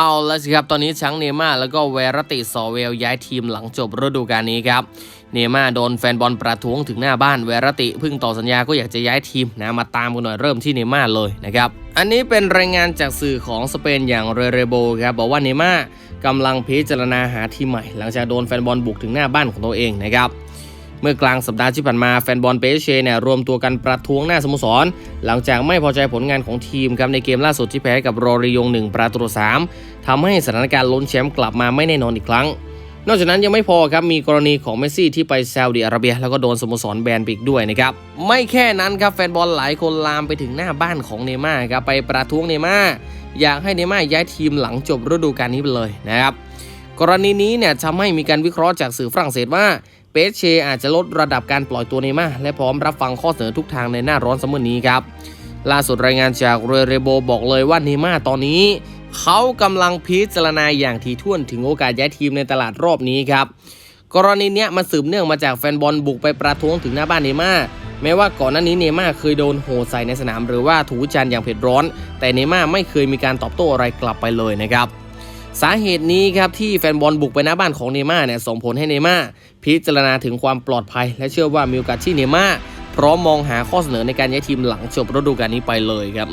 เอาละสิครับ ตอนนี้ช้างเนม่าแล้วก็เวรติสอเวลย้ายทีมหลังจบฤดูกาลนี้ครับ เนม่าโดนแฟนบอลประท้วงถึงหน้าบ้านเวรติเพิ่งต่อสัญญาก็อยากจะย้ายทีมนะมาตามกันหน่อยเริ่มที่เนม่าเลยนะครับ อันนี้เป็นรายงานจากสื่อของสเปนอย่างเรเรโบครับบอกว่าเนม่ากำลังพิจารณาหาทีมใหม่ หลังจากโดนแฟนบอลบุกถึงหน้าบ้านของตัวเองนะครับ เมื่อกลางสัปดาห์ที่ผ่านมาแฟนบอลเปเชเนี่ยรวมตัวกันประท้วงหน้าสโมสร หลังจากไม่พอใจผลงานของทีมครับในเกมล่าสุดที่แพ้กับโรริยง1ประตูต่อ3ทำให้สถานการณ์ล้นแชมป์กลับมาไม่แน่นอนอีกครั้ง นอกจากนั้นยังไม่พอครับมีกรณีของเมสซี่ที่ไปซาอุดิอาระเบีย แล้วก็โดนสโมสรแบนไปอีกด้วยนะครับไม่แค่นั้นครับแฟนบอลหลายคนลามไปถึงหน้าบ้านของเนย์ม่าร์ครับไปประท้วงเนย์ม่าร์อยากให้เนย์ม่าร์ย้ายทีมหลังจบฤดูกาลนี้ไปเลยนะครับ กรณีนี้เนี่ยทำให้มีการวิเคราะห์จากสื่อฝรั่งเศสว่าเปเชอาจจะลดระดับการปล่อยตัวเนม่าและพร้อมรับฟังข้อเสนอทุกทางในหน้าร้อนซัมเมอร์นี้ครับ ล่าสุดรายงานจากเรเรโบบอกเลยว่าเนม่าตอนนี้ เขากำลังพิจารณาอย่างถี่ถ้วนถึงโอกาสย้ายทีมในตลาดรอบนี้ครับ กรณีเนี้ยมันสืบเนื่องมาจากแฟนบอลบุกไปประท้วงถึงหน้าบ้านเนม่าแม้ว่าก่อนหน้านี้เนม่าเคยโดนโหใส่ในสนามหรือว่าถูจันอย่างเผ็ดร้อน แต่เนม่าไม่เคยมีการตอบโต้อะไรกลับไปเลยนะครับ สาเหตุนี้ครับที่แฟนบอลบุกไปหน้าบ้านของเนม่าเนี่ยส่งผลให้เนม่าพิจารณาถึงความปลอดภัย และเชื่อว่ามีโอกาสที่เนม่าพร้อมมองหาข้อเสนอในการย้ายทีมหลังจบฤดูกาลนี้ไปเลยครับ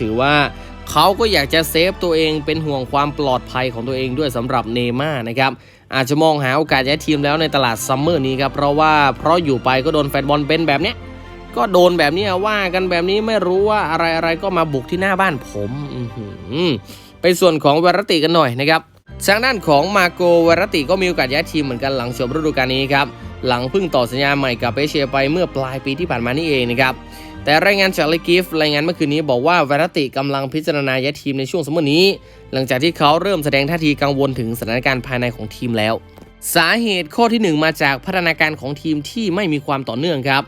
ถือว่าเขาก็อยากจะเซฟตัวเองเป็นห่วงความปลอดภัยของตัวเองด้วยสำหรับเนม่านะครับอาจจะมองหาโอกาสย้ายทีมแล้วในตลาดซัมเมอร์นี้ครับเพราะว่าเพราะอยู่ไปก็โดนแฟนบอลเป็นแบบเนี้ยก็โดนแบบนี้ว่ากันแบบนี้ไม่รู้ว่าอะไรอะไรก็มาบุกที่หน้าบ้านผมอื ไปส่วนของเวรติกันหน่อยนะครับทางด้านของมาโกเวรติก็มีโอกาสย้ายทีมเหมือนกันหลังจบฤดูกาลนี้ครับหลังเพิ่งต่อสัญญาใหม่กับเปเชียไปเมื่อปลายปีที่ผ่านมานี่เองนะครับแต่รายงานจากเลกิฟรายงานเมื่อคืนนี้บอกว่าเวรติกำลังพิจารณาย้ายทีมในช่วงสมมตินี้ หลังจากที่เขาเริ่มแสดงท่าทีกังวลถึงสถานการณ์ภายในของทีมแล้ว สาเหตุข้อที่หนึ่งมาจากพัฒนาการของทีมที่ไม่มีความต่อเนื่องครับ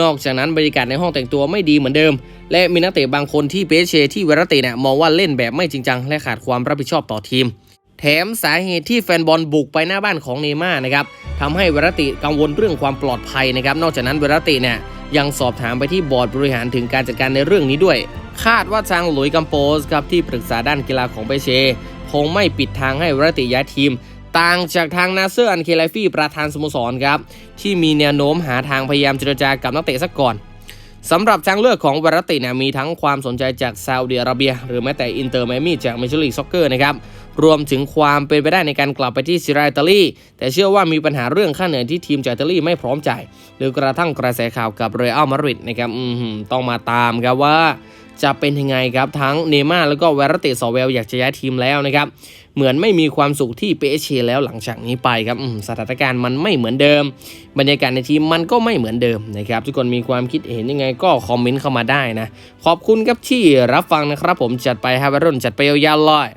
นอกจากนั้นบรรยากาศในห้องแต่งตัวไม่ดีเหมือนเดิม และมีนักเตะบางคนที่เปเชที่เวรติเนี่ยมองว่าเล่นแบบไม่จริงจังและขาดความรับผิดชอบต่อทีม แถมสาเหตุที่แฟนบอลบุกไปหน้าบ้านของเนย์ม่าร์นะครับทำให้เวรติกังวลเรื่องความปลอดภัยนะครับ นอกจากนั้นเวรติเนี่ยยังสอบถามไปที่บอร์ดบริหารถึงการจัดการในเรื่องนี้ด้วย คาดว่าทางหลุยกัมโปสครับที่ปรึกษาด้านกีฬาของเปเชคงไม่ปิดทางให้เวรติย้ายทีม ต่างจากทางนาเซอร์อันเคไลฟี่ประธานสโมสรครับที่มีแนวโน้มหาทางพยายามเจรจากับนักเตะซะก่อนสำหรับทางเลือกของวรติเนี่ยมีทั้งความสนใจจากซาอุดิอาระเบีย หรือแม้แต่อินเตอร์ไมมี่จากเมเจอร์ลีกซ็อกเกอร์นะครับ รวมถึงความเป็นไปได้ในการกลับไปที่ซิราอิตาลี แต่เชื่อว่ามีปัญหาเรื่องค่าเหนื่อยที่ทีมจากอิตาลีไม่พร้อมจ่ายหรือกระทั่งกระแสข่าวกับเรอัลมาดริดนะครับอืมต้องมาตามครับว่าจะเป็นยังไงครับทั้งเนม่าแล้วก็เวรติสอเวลอยากจะย้ายทีมแล้วนะครับ เหมือนไม่มีความสุขที่เปเชแล้วหลังจากนี้ไปครับสถานการณ์มันไม่เหมือนเดิม บรรยากาศในทีมมันก็ไม่เหมือนเดิมนะครับ ทุกคนมีความคิดเห็นยังไงก็คอมเมนต์เข้ามาได้นะ ขอบคุณครับที่รับฟังนะครับผมจัดไปฮาวรุ่นจัดไปยาวๆเลย